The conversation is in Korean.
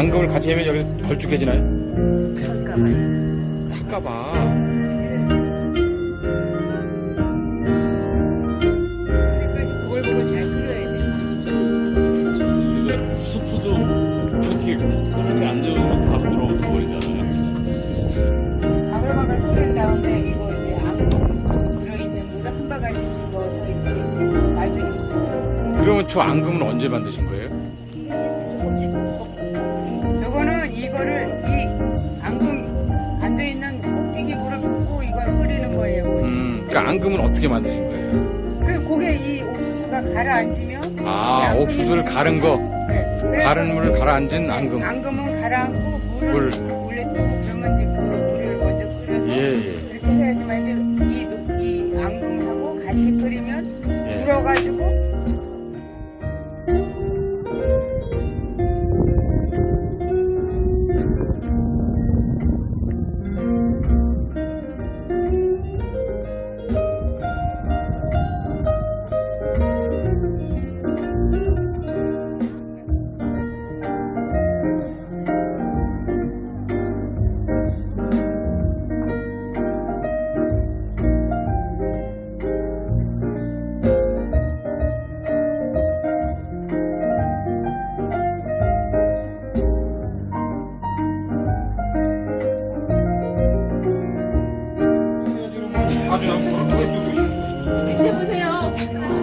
앙금을 같이 하면 여기 걸쭉해지나요? 그럴까봐요. 할까봐. 우리가 스프도 그렇게 그렇게 안정으로 바로 들어오고 버리잖아요. 바글바글 끓인 다음에 이거 이제 앙금 들어있는 물을 한 바가지 집어서 이렇게 말들이 그러면 저 앙금은 언제 만드신 거예요? 이거를 이 앙금 앉아 있는 꼭대기 물을 붓고 이걸 끓이는 거예요. 음, 그러니까 앙금은 어떻게 만드신 거예요? 그 고개 이 옥수수가 가라앉으면 아, 옥수수를 가른 거, 네. 가른 물을 가라앉은 앙금. 앙금은 가라앉고 물을 물. 물에 뜨고 그러면 이제 그 물을 먼저 끓여서 예, 예. 그렇게 해야지만 이제 이, 녹- 이 앙금하고 같이 끓이면 예. 불어가지고 나중에 한번 보여주고 싶어요. 드셔보세요.